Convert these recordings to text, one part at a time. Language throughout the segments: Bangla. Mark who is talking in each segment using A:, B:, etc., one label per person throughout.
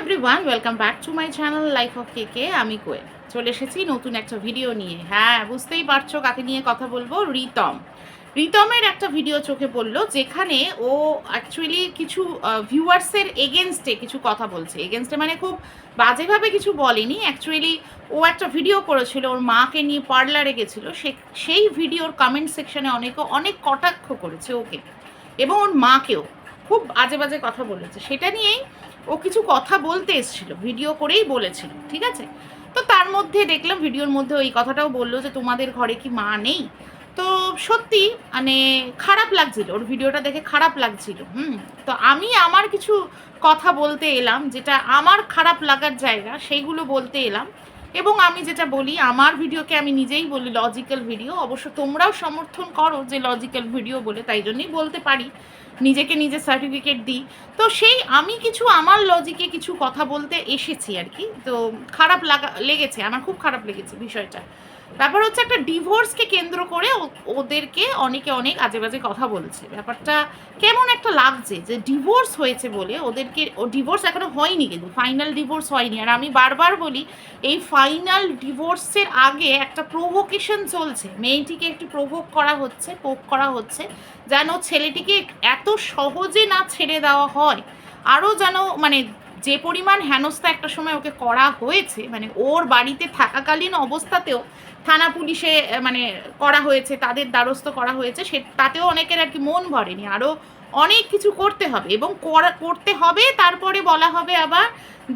A: Everyone welcome back to my channel life of K K আমি কোয়েল। চলে এসেছি নতুন একটা ভিডিও নিয়ে। হ্যাঁ বুঝতেই পারছ কাকে নিয়ে কথা বলব? রিতম। রিতমের একটা ভিডিও চোখে পড়ল, যেখানে ও অ্যাকচুয়ালি কিছু ভিউয়ার্সের এগেনস্টে কিছু কথা বলছে। এগেনস্টে মানে খুব বাজেভাবে কিছু বলেনি। অ্যাকচুয়ালি ও একটা ভিডিও করেছিল, ওর মাকে নিয়ে পার্লারে গেছিল। সে, সেই ভিডিওর কমেন্ট সেকশনে অনেকে, অনেক কটাক্ষ করেছে ওকে। এবং ওর মাকেও। খুব আজে বাজে কথা বলেছে। সেটা নিয়েই ও কিছু কথা বলতে এসেছিল ভিডিও করেই বলেছিল, ঠিক আছে? তো তার মধ্যে দেখলাম ভিডিওর মধ্যে ওই কথাটাও বলল যে তোমাদের ঘরে কি মা নেই? তো সত্যি মানে খারাপ লাগছিল, ওর ভিডিওটা দেখে খারাপ লাগছিল, হুম? তো আমি আমার কিছু কথা বলতে এলাম, যেটা আমার খারাপ লাগার জায়গা সেইগুলো বলতে এলাম। এবং আমি যেটা বলি, আমার ভিডিওকে আমি নিজেই বলি লজিক্যাল ভিডিও অবশ্য তোমরাও সমর্থন করো যে লজিক্যাল ভিডিও বলে, তাই জন্যই বলতে পারি, নিজেকে নিজে সার্টিফিকেট দিই। তো সেই, আমি কিছু, আমার লজিকে কিছু কথা বলতে এসেছি আর কি। তো খারাপ লাগা, লেগেছে, আমার খুব খারাপ লেগেছে বিষয়টা। ব্যাপার হচ্ছে একটা ডিভোর্সকে কেন্দ্র করে ওদেরকে অনেকে অনেক আজে বাজে কথা বলছে। ব্যাপারটা কেমন একটা লাগছে যে ডিভোর্স হয়েছে বলে ওদেরকে ও ডিভোর্স এখনও হয়নি কিন্তু, ফাইনাল ডিভোর্স হয়নি। আর আমি বারবার বলি, এই ফাইনাল ডিভোর্সের আগে একটা প্রভোকেশন চলছে। মেয়েটিকে একটু প্রভোগ করা হচ্ছে পোক করা হচ্ছে, যেন ছেলেটিকে এত সহজে না ছেড়ে দেওয়া হয়। আরও যেন মানে যে পরিমাণ হেনস্থা একটা সময় ওকে করা হয়েছে মানে ওর বাড়িতে থাকাকালীন অবস্থাতেও থানা পুলিশে মানে করা হয়েছে তাদের দ্বারস্থ করা হয়েছে সে তাতেও অনেকের আর কি মন ভরেনি। আরও অনেক কিছু করতে হবে এবং করা করতে হবে তারপরে বলা হবে আবার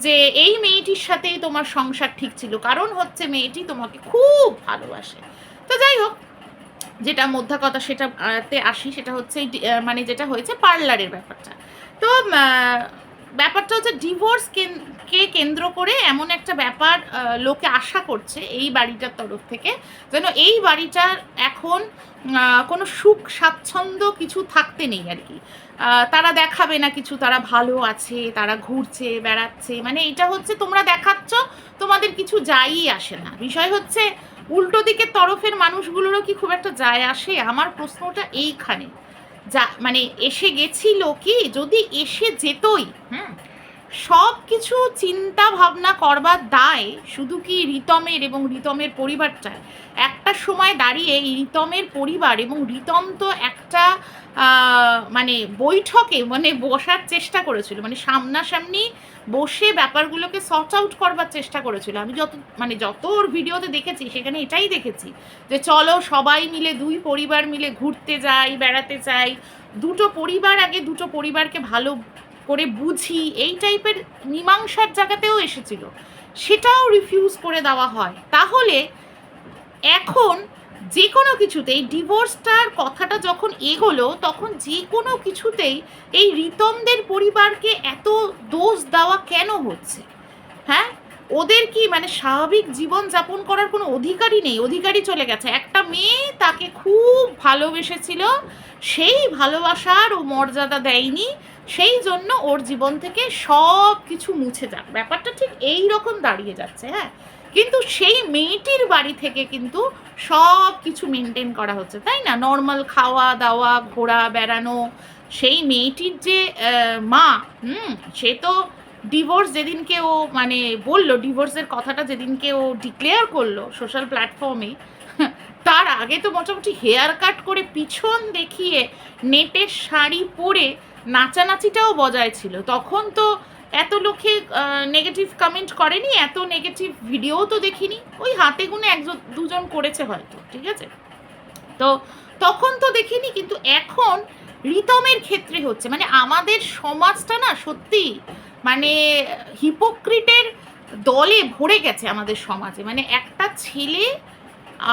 A: যে এই মেয়েটির সাথেই তোমার সংসার ঠিক ছিল। কারণ হচ্ছে মেয়েটি তোমাকে খুব ভালোবাসে। তো যাই হোক যেটা মধ্যা কথা সেটা আহ, তে আসি সেটা হচ্ছে মানে যেটা হয়েছে পার্লারের ব্যাপারটা। তো ব্যাপারটা হচ্ছে ডিভোর্স কে কেন্দ্র করে এমন একটা ব্যাপার লোকে আশা করছে এই বাড়িটার তরফ থেকে, যেন এই বাড়িটার এখন কোনো সুখ স্বাচ্ছন্দ্য কিছু থাকতে নেই আর কি। তারা দেখাবে না কিছু, তারা ভালো আছে, তারা ঘুরছে, বেড়াচ্ছে মানে এটা হচ্ছে তোমরা দেখাচ্ছ, তোমাদের কিছু যায়ই আসে না। বিষয় হচ্ছে, উল্টো দিকের তরফের মানুষগুলোরও কি খুব একটা যায় আসে? আমার প্রশ্নটা এইখানে। যা মানে এসে গেছিল কি? যদি এসে যেতই হুম? সব কিছু চিন্তা ভাবনা করবার দায় শুধু কি রিতমের এবং রিতমের পরিবারটার একটা সময় দাঁড়িয়ে এই রিতমের পরিবার এবং রিতম তো একটা মানে বৈঠকে মানে বসার চেষ্টা করেছিল। মানে সামনাসামনি বসে ব্যাপারগুলোকে সর্ট আউট করবার চেষ্টা করেছিল। আমি যত মানে যত ওর ভিডিওতে দেখেছি, সেখানে এটাই দেখেছি যে চলো সবাই মিলে দুই পরিবার মিলে ঘুরতে যাই, বেড়াতে চাই দুটো পরিবার আগে দুটো পরিবারকে ভালো করে বুঝি এই টাইপের মীমাংসার জায়গাতেও এসেছিল। সেটাও রিফিউজ করে দেওয়া হয়। তাহলে এখন যে কোনো কিছুতেই ডিভোর্সটার কথাটা যখন এগোলো, তখন যে কোনো কিছুতেই এই রিতমদের পরিবারকে এত দোষ দেওয়া কেন হচ্ছে? হ্যাঁ? ওদের কি মানে স্বাভাবিক জীবন যাপন করার কোনো অধিকারই নেই? অধিকারই চলে গেছে। একটা মেয়ে তাকে খুব ভালোবেসেছিল, সেই ভালোবাসার ও মর্যাদা দেয়নি, সেই জন্য ওর জীবন থেকে সব কিছু মুছে যাক। ব্যাপারটা ঠিক এই রকম দাঁড়িয়ে যাচ্ছে হ্যাঁ? কিন্তু সেই মেয়েটির বাড়ি থেকে কিন্তু সব কিছু মেনটেন করা হচ্ছে, তাই না? নর্মাল খাওয়া, দাওয়া, ঘোরা, বেড়ানো, সেই মেয়েটির যে মা, হুম, সে তো ডিভোর্স যেদিনকে ও মানে বলল ডিভোর্সের কথাটা যেদিনকে ও ডিক্লেয়ার করল সোশ্যাল প্ল্যাটফর্মে তার আগে তো মোটামুটি হেয়ার কাট করে পিছন দেখিয়ে নেটের শাড়ি পরে নাচানাচিটাও বজায় ছিল। তখন তো এত লোকে নেগেটিভ কমেন্ট করেনি, এত নেগেটিভ ভিডিও তো দেখিনি। ওই হাতে গুনে একজন, দুজন করেছে হয়তো, ঠিক আছে? তো তখন তো দেখিনি, কিন্তু এখন রিতমের ক্ষেত্রে হচ্ছে। মানে আমাদের সমাজটা না সত্যি মানে হিপোক্রিটের দলে ভরে গেছে আমাদের সমাজে। মানে একটা ছেলে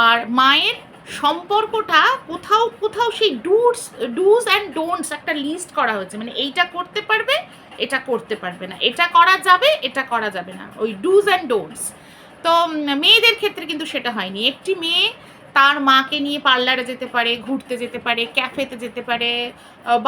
A: আর মায়ের সম্পর্কটা কোথাও কোথাও সেই ডুস ডুজ অ্যান্ড ডোন্টস একটা লিস্ট করা হয়েছে। মানে এইটা করতে পারবে, এটা করতে পারবে না। এটা করা যাবে, এটা করা যাবে না। ওই ডুজ অ্যান্ড ডোন্টস তো মেয়েদের ক্ষেত্রে কিন্তু সেটা হয়নি। একটি মেয়ে তার মাকে নিয়ে পার্লারে যেতে পারে ঘুরতে যেতে পারে ক্যাফেতে যেতে পারে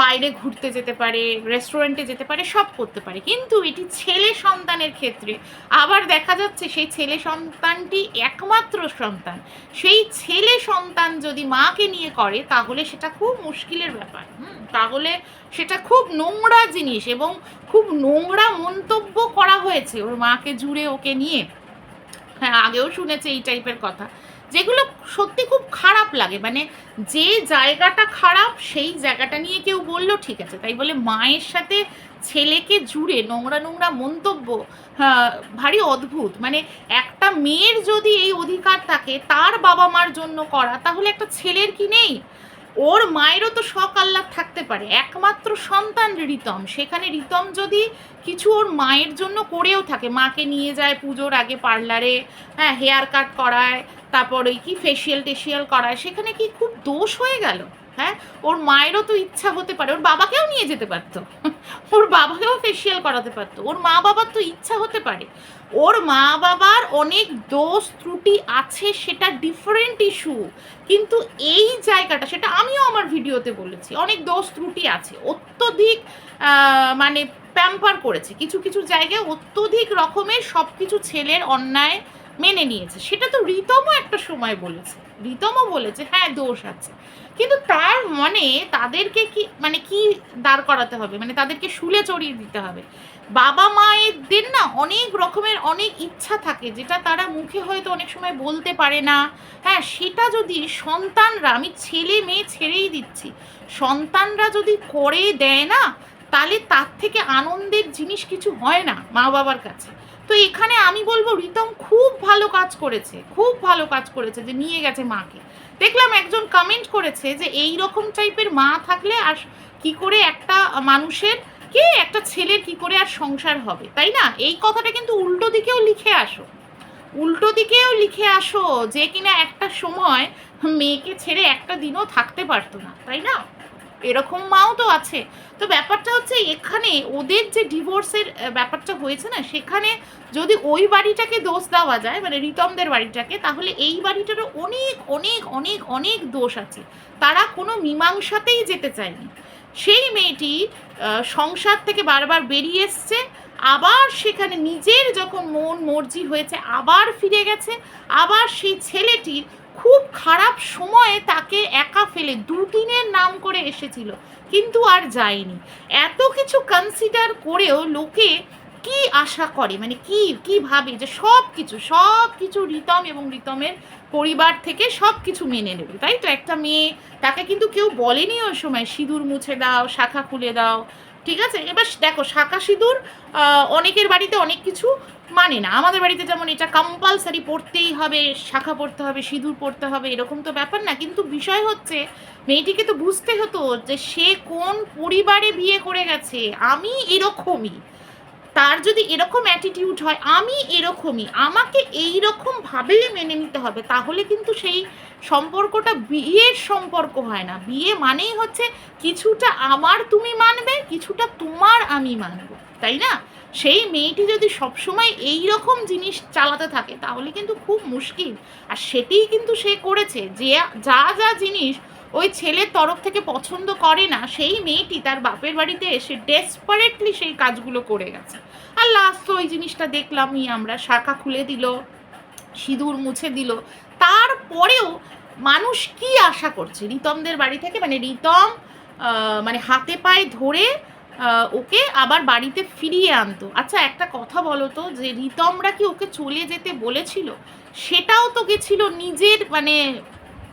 A: বাইরে ঘুরতে যেতে পারে রেস্টুরেন্টে যেতে পারে সব করতে পারে। কিন্তু এটি ছেলে সন্তানের ক্ষেত্রে। আবার দেখা যাচ্ছে সেই ছেলে সন্তানটি একমাত্র সন্তান। সেই ছেলে সন্তান যদি মাকে নিয়ে করে তাহলে সেটা খুব মুশকিলের ব্যাপার। হুম, তাহলে সেটা খুব নোংরা জিনিস এবং খুব নোংরা মন্তব্য করা হয়েছে ওর মাকে জুড়ে ওকে নিয়ে। হ্যাঁ আগেও শুনেছে এই টাইপের কথা। যেগুলো সত্যি খুব খারাপ লাগে। মানে যে জায়গাটা খারাপ সেই জায়গাটা নিয়ে কেউ বলল ঠিক আছে। তাই বলে মায়ের সাথে ছেলেকে জুড়ে নোংরা নোংরা মন্তব্য হ্যাঁ, ভারী অদ্ভুত। মানে একটা মেয়ের যদি এই অধিকার থাকে তার বাবা মার জন্য করা তাহলে একটা ছেলের কি নেই? ওর মায়েরও তো শখ আহ্লাদ থাকতে পারে। একমাত্র সন্তান রিতম, সেখানে রিতম যদি কিছু ওর মায়ের জন্য করেও থাকে, মাকে নিয়ে যায় পুজোর আগে পার্লারে হ্যাঁ হেয়ার কাট করায়, তারপরে কি ফেসিয়াল টেসিয়াল করায়, সেখানে কি খুব দোষ হয়ে গেল? হ্যাঁ? ওর মায়েরও তো ইচ্ছা হতে পারে, ওর বাবাকেও নিয়ে যেতে পারতো। ওর বাবাকেও ফেসিয়াল করাতে পারতো। ওর মা বাবার তো ইচ্ছা হতে পারে। ওর মা বাবার অনেক দোষ ত্রুটি আছে, সেটা ডিফারেন্ট ইস্যু কিন্তু এই জায়গাটা, সেটা আমিও আমার ভিডিওতে বলেছি, অনেক দোষ ত্রুটি আছে। অত্যধিক মানে প্যাম্পার করেছে। কিছু কিছু জায়গায় অত্যধিক রকমের সব কিছু ছেলের অন্যায় মেনে নিয়েছে। সেটা তো রিতমও একটা সময় বলেছে। রিতমও বলেছে হ্যাঁ দোষ আছে। কিন্তু তার মানে তাদেরকে কি মানে কি দাঁড় করাতে হবে? মানে তাদেরকে শুলে চড়িয়ে দিতে হবে। বাবা মায়েদের না অনেক রকমের অনেক ইচ্ছা থাকে, যেটা তারা মুখে হয়তো অনেক সময় বলতে পারে না। হ্যাঁ সেটা যদি সন্তানরা, আমি ছেলে মেয়ে ছেড়েই দিচ্ছি, সন্তানরা যদি করে দেয় না, তাহলে তার থেকে আনন্দের জিনিস কিছু হয় না মা বাবার কাছে। তো এখানে আমি বলব, রিতম খুব ভালো কাজ করেছে, খুব ভালো কাজ করেছে যে নিয়ে গেছে মাকে। দেখলাম একজন কমেন্ট করেছে যে এই রকম টাইপের মা থাকলে আর কি করে একটা মানুষের, কে একটা ছেলের কি করে আর সংসার হবে, তাই না? এই কথাটা কিন্তু উল্টো দিকেও লিখে আসো। উল্টো দিকেও লিখে আসো যে কিনা একটা সময় মেয়েকে ছেড়ে একটা দিনও থাকতে পারতো না, তাই না? এরকম মাও তো আছে। তো ব্যাপারটা হচ্ছে এখানে ওদের যে ডিভোর্সের ব্যাপারটা হয়েছে না, সেখানে যদি ওই বাড়িটাকে দোষ দেওয়া যায় মানে রিতমদের বাড়িটাকে, তাহলে এই বাড়িটারও অনেক অনেক অনেক অনেক দোষ আছে। তারা কোনো মীমাংসাতেই যেতে চায়নি। সেই মেয়েটি সংসার থেকে বারবার বেরিয়ে এসছে, আবার সেখানে নিজের যখন মন মর্জি হয়েছে, আবার ফিরে গেছে, আবার সেই ছেলেটির খুব খারাপ সময়ে তাকে একা ফেলে দুদিনের নাম করে এসেছিল, কিন্তু আর যায়নি। এত কিছু কনসিডার করেও লোকে কি আশা করে? মানে কি কি ভাবে যে সব কিছু সব কিছু রিতম এবং রিতমের পরিবার থেকে সব কিছু মেনে নেবে, তাই তো? একটা মেয়ে, তাকে কিন্তু কেউ বলেনি ওই সময়, সিঁদুর মুছে দাও, শাখা খুলে দাও, ঠিক আছে? এবার দেখো, শাখা সিঁদুর অনেকের বাড়িতে অনেক কিছু মানে না, আমাদের বাড়িতে যেমন এটা কম্পালসারি পড়তেই হবে, শাখা পড়তে হবে, সিঁদুর পড়তে হবে, এরকম তো ব্যাপার না। কিন্তু বিষয় হচ্ছে, মেয়েটিকে তো বুঝতে হতো যে সে কোন পরিবারে বিয়ে করে গেছে, আমি এরকমই। তার যদি এরকম অ্যাটিটিউড হয়, আমি এরকমই। আমাকে এই রকম ভাবেই মেনে নিতে হবে, তাহলে কিন্তু সেই সম্পর্কটা বিয়ের সম্পর্ক হয় না। বিয়ে মানেই হচ্ছে, কিছুটা আমার তুমি মানবে, কিছুটা তোমার আমি মানবো, তাই না? সেই মেয়েটি যদি সবসময় এই রকম জিনিস চালাতে থাকে, তাহলে কিন্তু খুব মুশকিল। আর সেটিই কিন্তু সে করেছে। যে যা যা জিনিস ওই ছেলের তরফ থেকে পছন্দ করে না, সেই মেয়েটি তার বাপের বাড়িতে এসে ডেসপারেটলি সেই কাজগুলো করে গেছে। আর লাস্ট তো ওই জিনিসটা দেখলামই, আমরা শাখা খুলে দিল, সিঁদুর মুছে দিল। তারপরেও মানুষ কি আশা করছে? রিতমদের বাড়ি থেকে মানে রিতম মানে হাতে পায়ে ধরে ওকে আবার বাড়িতে ফিরিয়ে আনতো। আচ্ছা একটা কথা বলো তো, যে রিতমরা কি ওকে চলে যেতে বলেছিল? সেটাও তো গেছিল নিজের মানে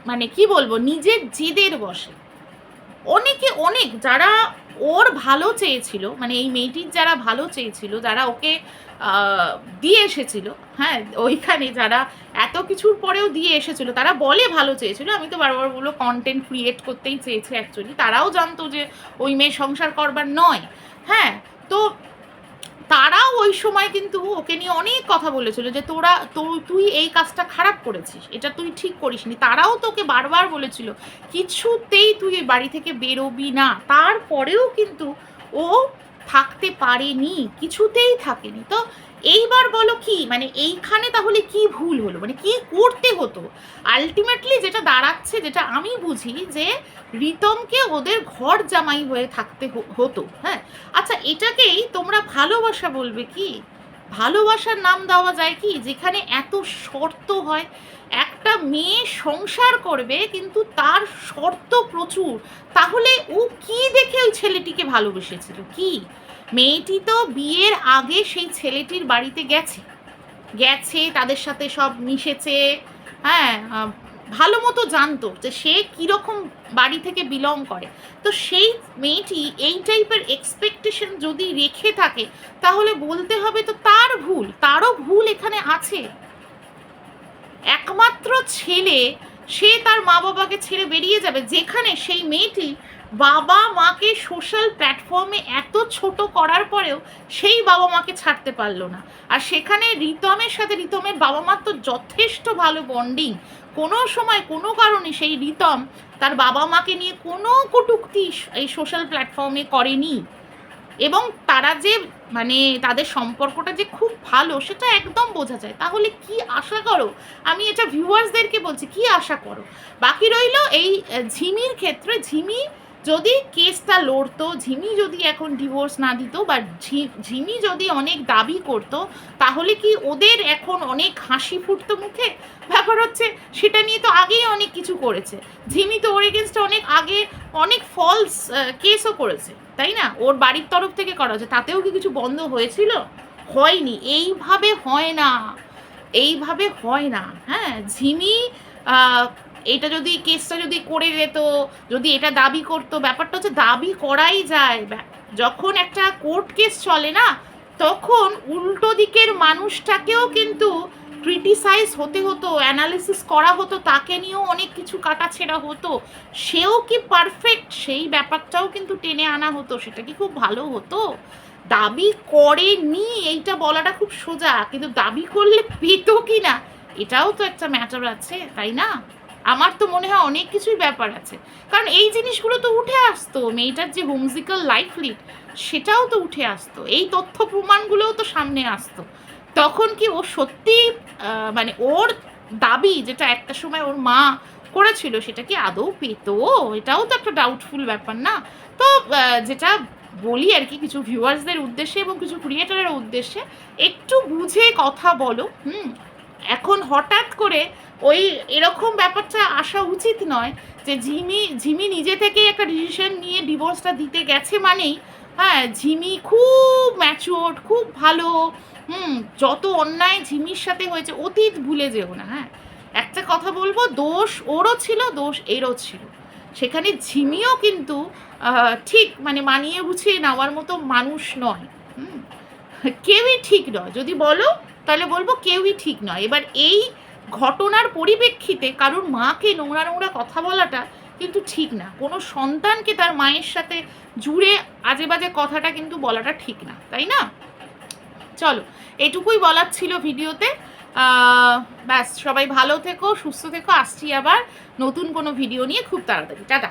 A: মানে কি বলব, নিজের জেদের বসে অনেকে, অনেক, যারা ওর ভালো চেয়েছিল মানে এই মেয়েটির যারা ভালো চেয়েছিল, যারা ওকে দিয়ে এসেছিল। হ্যাঁ ওইখানে যারা এত কিছুর পরেও দিয়ে এসেছিল, তারা বলে ভালো চেয়েছিল। আমি তো বারবার বলব কন্টেন্ট ক্রিয়েট করতেই চেয়েছে অ্যাকচুয়ালি তারাও জানতো যে ওই মেয়ে সংসার করবার নয়। হ্যাঁ তো তারাও ওই সময় কিন্তু ওকে নিয়ে অনেক কথা বলেছিল যে তোরা, তো তুই এই কাজটা খারাপ করেছিস, এটা তুই ঠিক করিসনি। তারাও তোকে বারবার বলেছিল, কিছুতেই তুই বাড়ি থেকে বেরোবি না। তারপরেও কিন্তু ও থাকতে পারেনি, কিছুতেই থাকেনি। তো এইবার বলো কি মানে এইখানে তাহলে কি ভুল হলো? মানে কি করতে হতো? আলটিমেটলি যেটা দাঁড়াচ্ছে, যেটা আমি বুঝি যে রিতমকে ওদের ঘর জামাই হয়ে থাকতে হতো হ্যাঁ? আচ্ছা এটাকেই তোমরা ভালোবাসা বলবে কি? ভালোবাসার নাম দেওয়া যায় কি? যেখানে এত শর্ত হয়। একটা মেয়ে সংসার করবে, কিন্তু তার শর্ত প্রচুর। তাহলে ও কি দেখে ওই ছেলেটিকে ভালোবেসেছিল? কি? মেয়েটি তো বিয়ের আগে সেই ছেলেটির বাড়িতে গেছে। গেছে, তাদের সাথে সব মিশেছে হ্যাঁ ভালো মতো জানতো যে সে কীরকম বাড়ি থেকে বিলং করে। তো সেই মেয়েটি এই টাইপের এক্সপেকটেশন যদি রেখে থাকে, তাহলে বলতে হবে তো তার ভুল, তারও ভুল এখানে আছে। একমাত্র ছেলে, সে তার মা বাবাকে ছেড়ে বেরিয়ে যাবে, যেখানে সেই মেয়েটি বাবা মাকে সোশ্যাল প্ল্যাটফর্মে এত ছোট করার পরেও সেই বাবা মাকে ছাড়তে পারল না। আর সেখানে রিতমের সাথে, রিতমের বাবা মার তো যথেষ্ট ভালো বন্ডিং কোনো সময়, কোনো কারণে সেই রিতম তার বাবা মাকে নিয়ে কোনো কটুক্তি এই সোশ্যাল প্ল্যাটফর্মে করেনি। এবং তারা যে মানে তাদের সম্পর্কটা যে খুব ভালো সেটা একদম বোঝা যায়। তাহলে কি আশা করো? আমি এটা ভিউয়ার্সদেরকে বলছি, কি আশা করো? বাকি রইল এই ঝিমির ক্ষেত্রে, ঝিমি যদি কেসটা লড়তো, ঝিমি যদি এখন ডিভোর্স না দিত বা ঝিমি যদি অনেক দাবি করত, তাহলে কি ওদের এখন অনেক হাসি ফুটতো মুখে? ব্যাপার হচ্ছে, সেটা নিয়ে তো আগেই অনেক কিছু করেছে। ঝিমি তো ওর এগেনস্টে অনেক আগে অনেক ফলস কেসও করেছে, তাই না? ওর বাড়ির তরফ থেকে করা হয়েছে। তাতেও কি কিছু বন্ধ হয়েছিল? হয়নি। এইভাবে হয় না। এইভাবে হয় না। হ্যাঁ ঝিমি এটা যদি কেসটা যদি করে যেত, যদি এটা দাবি করতো, ব্যাপারটা হচ্ছে দাবি করাই যায়। যখন একটা কোর্ট কেস চলে না, তখন উল্টো দিকের মানুষটাকেও কিন্তু ক্রিটিসাইজ হতে হতো অ্যানালিসিস করা হতো, তাকে নিয়েও অনেক কিছু কাটাছেড়া হতো। সেও কি পারফেক্ট? সেই ব্যাপারটাও কিন্তু টেনে আনা হতো, সেটা কি খুব ভালো হতো? দাবি করেনি, এইটা বলাটা খুব সোজা, কিন্তু দাবি করলে পেতো কি না? এটাও তো একটা ম্যাটার আছে, তাই না? আমার তো মনে হয় অনেক কিছুই ব্যাপার আছে। কারণ এই জিনিসগুলো তো উঠে আসতো, মেয়েটার যে হোমজিক্যাল লাইফ লিড সেটাও তো উঠে আসতো। এই তথ্য প্রমাণগুলোও তো সামনে আসতো। তখন কি ও সত্যি মানে ওর দাবি যেটা একটা সময় ওর মা করেছিল, সেটা কি আদৌ পেতো? এটাও তো একটা ডাউটফুল ব্যাপার না? তো যেটা বলি আর কি কিছু ভিউয়ার্সদের উদ্দেশ্যে এবং কিছু ক্রিয়েটারের উদ্দেশ্যে, একটু বুঝে কথা বলো, হুম? এখন হঠাৎ করে ওই এরকম ব্যাপারটা আসা উচিত নয় যে ঝিমি ঝিমি নিজে থেকে একটা ডিসিশন নিয়ে ডিভোর্সটা দিতে গেছে মানেই হ্যাঁ ঝিমি খুব ম্যাচিওর খুব ভালো, হুম, যত অন্যায় ঝিমির সাথে হয়েছে, অতীত ভুলে যেও না হ্যাঁ। একটা কথা বলব, দোষ ওরও ছিল, দোষ এরও ছিল। সেখানে ঝিমিও কিন্তু ঠিক মানে মানিয়ে গুছিয়ে নেওয়ার মতো মানুষ নয়, হুম। কেউই ঠিক নয়। যদি বলো তাহলে বলব কেউই ঠিক নয়। এবার এই ঘটনার পরিপ্রেক্ষিতে কারোর মাকে নোংরা নোংরা কথা বলাটা কিন্তু ঠিক না। কোনো সন্তানকে তার মায়ের সাথে জুড়ে আজে বাজে কথাটা কিন্তু বলাটা ঠিক না, তাই না? চলো, এটুকুই বলার ছিল ভিডিওতে। ব্যাস, সবাই ভালো থেকো, সুস্থ থেকো। আসছি আবার নতুন কোনো ভিডিও নিয়ে খুব তাড়াতাড়ি। টাটা।